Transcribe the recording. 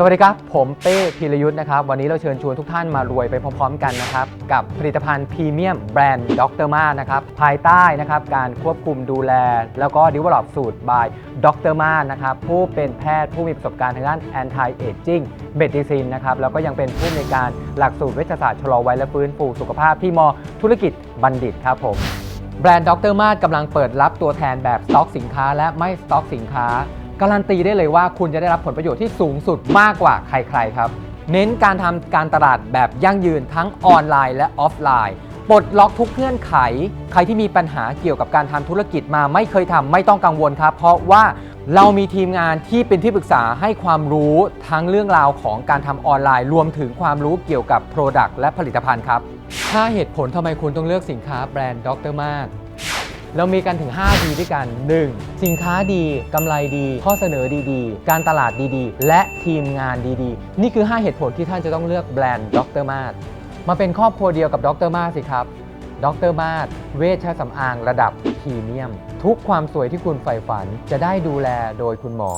สวัสดีครับ ผมเป้พีรยุทธ์นะครับ วันนี้เราเชิญชวนทุกท่านมารวยไปพร้อมๆกันนะครับ กับผลิตภัณฑ์พรีเมียมแบรนด์ด็อกเตอร์มานะครับ ภายใต้นะครับการควบคุมดูแล แล้วก็ดิวลอปสูตร by ด็อกเตอร์มานะครับ ผู้เป็นแพทย์ผู้มีประสบการณ์ทางด้าน anti aging medicine นะครับ แล้วก็ยังเป็นผู้ในการหลักสูตรเวชศาสตร์ชะลอวัยและฟื้นฟูสุขภาพที่มธุรกิจบัณฑิตครับผมแบรนด์ด็อกเตอร์มาดกำลังเปิดรับตัวแทนแบบสต็อกสินค้าและไม่สต็อกสินค้า การันตีได้เลยว่าคุณจะได้รับผลประโยชน์ที่สูงสุดมากกว่าใครๆครับ เน้นการทำการตลาดแบบยั่งยืนทั้งออนไลน์และออฟไลน์ปลดล็อกทุกเงื่อนไข ใครที่มีปัญหาเกี่ยวกับการทำธุรกิจมาไม่เคยทำไม่ต้องกังวลครับ เพราะว่าเรามีทีมงานที่เป็นที่ปรึกษาให้ความรู้ทั้งเรื่องราวของการทำออนไลน์ รวมถึงความรู้เกี่ยวกับ Product และผลิตภัณฑ์ครับถ้าเหตุผลทำไมคุณต้องเลือกสินค้าแบรนด์ดรมาศ เรามีกันถึง 5 ดีด้วยกัน 1. สินค้าดีกำไรดี ข้อเสนอดีๆ การตลาดดีๆ และทีมงานดีๆ นี่คือ 5 เหตุผลที่ท่านจะต้องเลือกแบรนด์ดรมาศมาเป็นครอบครัวเดียวกับดรมาศสิครับดรมาศเวชสำอางระดับพรีเมียม ทุกความสวยที่คุณใฝ่ฝันจะได้ดูแลโดยคุณหมอ